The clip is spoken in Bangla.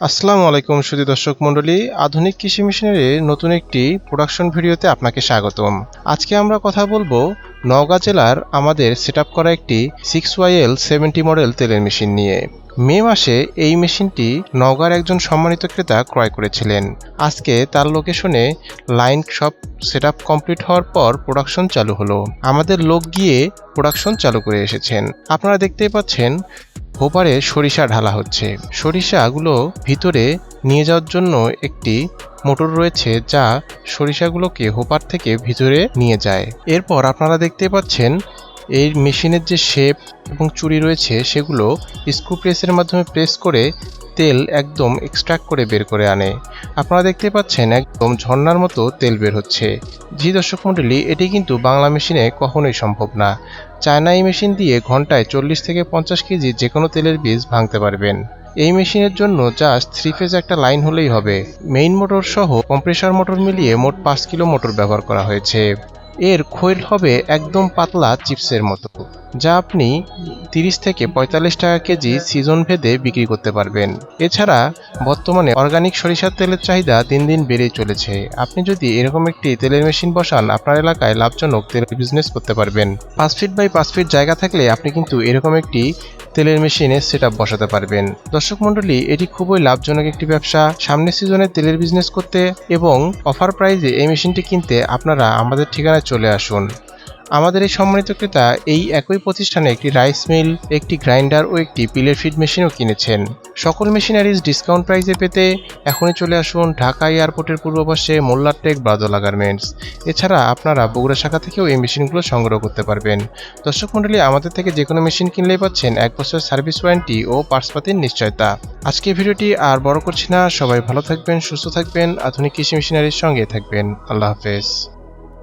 আসসালামু আলাইকুম সুধী দর্শক মণ্ডলী। আধুনিক কৃষি মেশিনারির নতুন একটি প্রোডাকশন ভিডিওতে আপনাকে স্বাগতম। আজকে আমরা কথা বলব নওগাঁ জেলার আমাদের সেট করা একটি সিক্স ওয়াইএল সেভেন্টি মডেল তেলের মেশিন নিয়ে। মে মাসে এই মেশিনটি নওগাঁর একজন সম্মানিত ক্রেতা ক্রয় করেছিলেন। আজকে তার লোকেশনে লাইন সব সেট কমপ্লিট হওয়ার পর প্রোডাকশন চালু হলো। আমাদের লোক গিয়ে প্রোডাকশন চালু করে এসেছেন। আপনারা দেখতেই পাচ্ছেন হোপারে সরিষা ঢালা হচ্ছে। সরিষাগুলো ভিতরে নিয়ে যাওয়ার জন্য একটি মোটর রয়েছে যা সরিষাগুলোকে হোপার থেকে ভিতরে নিয়ে যায়। এরপর আপনারা দেখতে পাচ্ছেন এই মেশিনের যে শেপ এবং চুরি রয়েছে, সেগুলো স্ক্রু প্রেসের মাধ্যমে প্রেস করে তেল একদম এক্সট্রাক্ট করে বের করে আনে। আপনারা দেখতে পাচ্ছেন একদম ঝর্ণার মতো তেল বের হচ্ছে। জি দর্শক মণ্ডলী এটি কিন্তু বাংলা মেশিনে কখনোই সম্ভব না। চায়না এই মেশিন দিয়ে ঘন্টায় চল্লিশ থেকে পঞ্চাশ কেজি যে কোনো তেলের বীজ ভাঙতে পারবেন। এই মেশিনের জন্য জাস্ট থ্রি ফেজ একটা লাইন হলেই হবে। মেইন মোটর সহ কম্প্রেসার মোটর মিলিয়ে মোট পাঁচ কিলো মোটর ব্যবহার করা হয়েছে। এর খৈল হবে একদম পাতলা চিপসের মতো, যা আপনি তিরিশ থেকে পঁয়তাল্লিশ টাকা কেজি সিজন ভেদে বিক্রি করতে পারবেন। এছাড়া বর্তমানে অর্গানিক সরিষার তেলের চাহিদা দিন দিন বেড়েই চলেছে। আপনি যদি এরকম একটি তেলের মেশিন বসান, আপনার এলাকায় লাভজনক তেলের বিজনেস করতে পারবেন। পাঁচ ফিট বাই পাঁচ ফিট জায়গা থাকলে আপনি কিন্তু এরকম একটি তেলের মেশিনে সেট বসাতে পারবেন। দর্শক মন্ডলী এটি খুবই লাভজনক একটি ব্যবসা। সামনের সিজনে তেলের বিজনেস করতে এবং অফার প্রাইজে এই মেশিনটি কিনতে আপনারা আমাদের ঠিকানায় চলে আসুন। আমাদের এই সম্মানিত ক্রেতা এই একই প্রতিষ্ঠানে একটি রাইস মিল, একটি গ্রাইন্ডার ও একটি পিলের ফিড মেশিনও কিনেছেন। সকল মেশিনারিজ ডিসকাউন্ট প্রাইসে পেতে এখনই চলে আসুন ঢাকা এয়ারপোর্টের পূর্ব পাশে মোল্লারটেক ব্রাদলা গার্মেন্টস। এছাড়া আপনারা বগুড়া শাখা থেকেও এই মেশিনগুলো সংগ্রহ করতে পারবেন। দর্শক মণ্ডলী, আমাদের থেকে যে কোনো মেশিন কিনলেই পাচ্ছেন এক বছর সার্ভিস ওয়ারেন্টি ও পার্সপাতির নিশ্চয়তা। আজকে ভিডিওটি আর বড় করছি না, সবাই ভালো থাকবেন, সুস্থ থাকবেন, আধুনিক কৃষি মেশিনারির সঙ্গে থাকবেন। আল্লাহ হাফেজ।